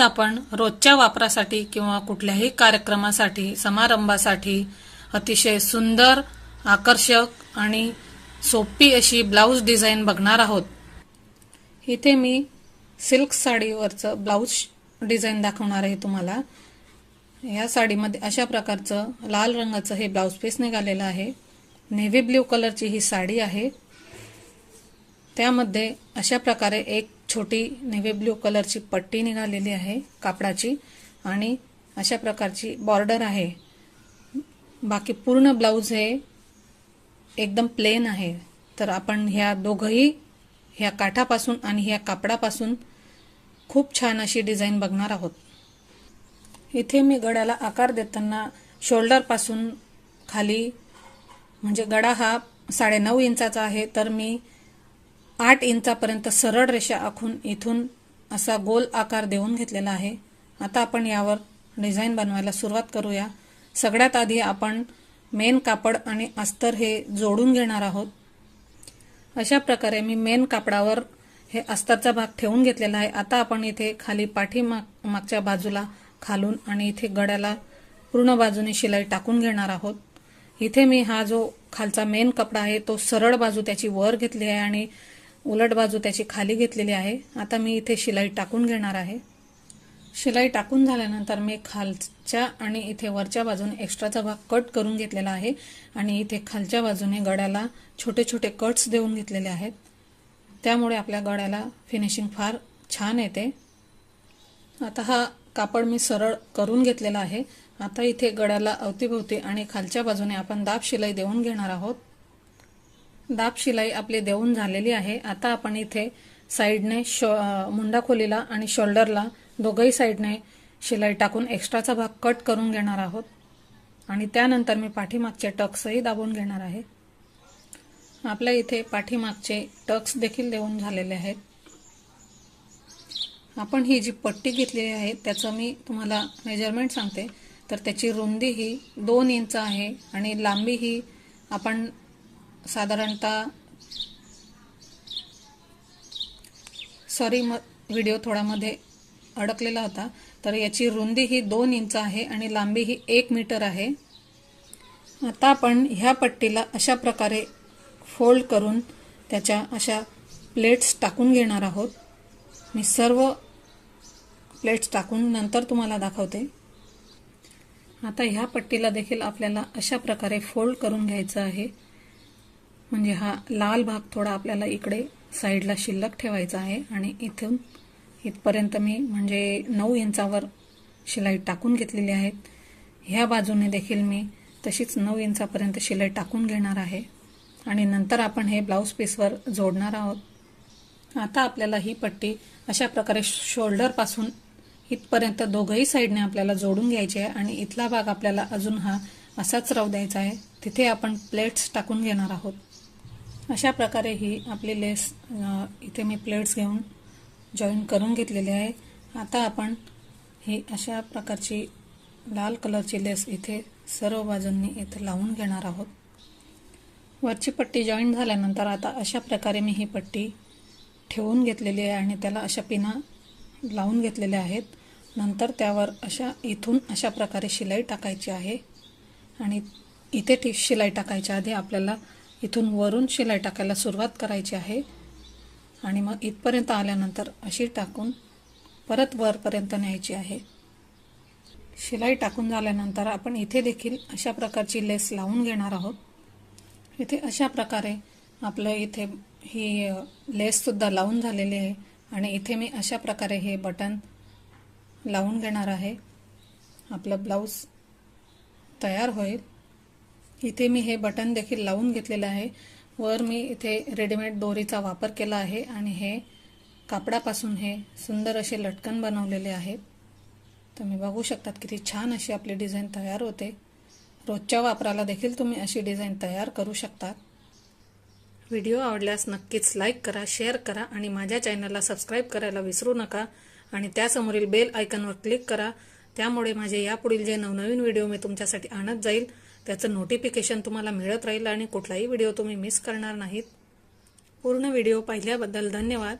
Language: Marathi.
आज आपण रोजच्या वापरासाठी किंवा कुठल्याही कार्यक्रमासाठी समारंभासाठी अतिशय सुंदर आकर्षक आणि सोपी अशी ब्लाऊज डिझाईन बघणार आहोत. इथे मी सिल्क साडीवरचं ब्लाऊज डिझाईन दाखवणार आहे तुम्हाला. या साडीमध्ये अशा प्रकारचं लाल रंगाचं हे ब्लाऊज पीस निघालेलं आहे. नेव्ही ब्ल्यू कलरची ही साडी आहे. त्यामध्ये अशा प्रकारे एक छोटी नेव्ही ब्ल्यू कलरची पट्टी निघालेली आहे कापडाची आणि अशा प्रकारची बॉर्डर आहे. बाकी पूर्ण ब्लाऊज हे एकदम प्लेन आहे. तर आपण ह्या दोघंही ह्या काठापासून आणि ह्या कापडापासून खूप छान अशी डिझाईन बघणार आहोत. इथे मी गड्याला आकार देताना शोल्डरपासून खाली म्हणजे गडा हा साडेनऊ इंचाचा आहे तर मी आठ इंचापर्यंत सरळ रेषा आखून इथून असा गोल आकार देऊन घेतलेला आहे. आता आपण यावर डिझाईन बनवायला सुरुवात करूया. सगळ्यात आधी आपण मेन कापड आणि अस्तर हे जोडून घेणार आहोत. अशा प्रकारे मी मेन कापडावर हे अस्तरचा भाग ठेवून घेतलेला आहे. आता आपण इथे खाली पाठी माग मागच्या बाजूला खालून आणि इथे गड्याला पूर्ण बाजूने शिलाई टाकून घेणार आहोत. इथे मी हा जो खालचा मेन कपडा आहे तो सरळ बाजू त्याची वर घेतली आहे आणि उलट बाजू त्याची खाली घेतलेली आहे. आता मी इथे शिलाई टाकून घेणार आहे. शिलाई टाकून झाल्यानंतर मी खालच्या आणि इथे वरच्या बाजूने एक्स्ट्राचा भाग कट करून घेतलेला आहे आणि इथे खालच्या बाजूने गड्याला छोटे छोटे कट्स देऊन घेतलेले आहेत. त्यामुळे आपल्या गड्याला फिनिशिंग फार छान येते. आता हा कापड मी सरळ करून घेतलेला आहे. आता इथे गड्याला अवतीभोवती आणि खालच्या बाजूने आपण दाब शिलाई देऊन घेणार आहोत. दाब शिलाई आपली देऊन झालेली आहे. आता आपण इथे साईडने शो मुंडा खोलीला आणि शोल्डरला दोघंही साईडने शिलाई टाकून एक्स्ट्राचा भाग कट करून घेणार आहोत. आणि त्यानंतर मी पाठीमागचे टक्सही दाबून घेणार आहे. आपल्या इथे पाठीमागचे टक्स देखील देऊन झालेले आहेत. आपण ही जी पट्टी घेतलेली आहे त्याचं मी तुम्हाला मेजरमेंट सांगते. तर त्याची रुंदी ही दोन इंच आहे आणि लांबी ही आपण साधारणतः सॉरी म व्हिडिओ थोडामध्ये अडकलेला होता. तर याची रुंदी ही दोन इंच आहे आणि लांबी ही एक मीटर आहे. आता आपण ह्या पट्टीला अशा प्रकारे फोल्ड करून त्याच्या अशा प्लेट्स टाकून घेणार आहोत. मी सर्व प्लेट्स टाकून नंतर तुम्हाला दाखवते. आता ह्या पट्टीला देखील आपल्याला अशा प्रकारे फोल्ड करून घ्यायचं आहे. म्हणजे हा लाल भाग थोडा आपल्याला इकडे साईडला शिल्लक ठेवायचा आहे आणि इथून इथपर्यंत मी म्हणजे नऊ इंचावर शिलाई टाकून घेतलेली आहेत ह्या बाजूने देखील मी तशीच नऊ इंचापर्यंत शिलाई टाकून घेणार आहे. आणि नंतर आपण हे ब्लाऊज पीसवर जोडणार आहोत. आता आपल्याला ही पट्टी अशा प्रकारे शोल्डरपासून इथपर्यंत दोघंही साईडने आपल्याला जोडून घ्यायची आहे आणि इथला भाग आपल्याला अजून हा असाच राहू द्यायचा आहे. तिथे आपण प्लेट्स टाकून घेणार आहोत. अशा प्रकारे ही आपली लेस इथे मी प्लेट्स घेऊन जॉईन करून घेतलेली आहे. आता आपण ही अशा प्रकारची लाल कलरची लेस इथे सर्व बाजूंनी इथे लावून घेणार आहोत. वरची पट्टी जॉईन झाल्यानंतर आता अशा प्रकारे मी ही पट्टी ठेवून घेतलेली आहे आणि त्याला अशा पिना लावून घेतलेल्या आहेत. नंतर त्यावर अशा इथून अशा प्रकारे शिलाई टाकायची आहे आणि इथे ती शिलाई टाकायच्या आधी आपल्याला इथून वरून शिलाई टाकायला सुरुवात करायची आहे. आणि मग इथपर्यंत आल्यानंतर अशी टाकून परत वरपर्यंत न्यायची आहे. शिलाई टाकून झाल्यानंतर आपण इथे देखील अशा प्रकारची लेस लावून घेणार आहोत. इथे अशा प्रकारे आपलं इथे ही लेससुद्धा लावून झालेली आहे. आणि इथे मी अशा प्रकारे हे बटन लावून घेणार आहे. आपलं ब्लाऊज तयार होईल. इथे मी हे बटन देखील लावून घेतलेलं आहे. वर मी इथे रेडीमेड दोरीचा वापर केला आहे आणि हे कापडापासून हे सुंदर असे लटकन बनवलेले आहेत तुम्ही बघू शकतात किती छान अशी आपली डिझाईन तयार होते. रोजच्या वापराला देखील तुम्ही अशी डिझाईन तयार करू शकतात. व्हिडिओ आवडल्यास नक्कीच लाईक करा शेअर करा आणि माझ्या चॅनलला सबस्क्राईब करायला विसरू नका आणि त्यासमोरील बेल आयकनवर क्लिक करा. त्यामुळे माझे यापुढील जे नवनवीन व्हिडिओ मी तुमच्यासाठी आणत जाईल त्याचं नोटिफिकेशन तुम्हाला मिळत राहील आणि कुठलाही व्हिडिओ तुम्ही मिस करणार नाहीत. पूर्ण व्हिडिओ पाहिल्याबद्दल धन्यवाद.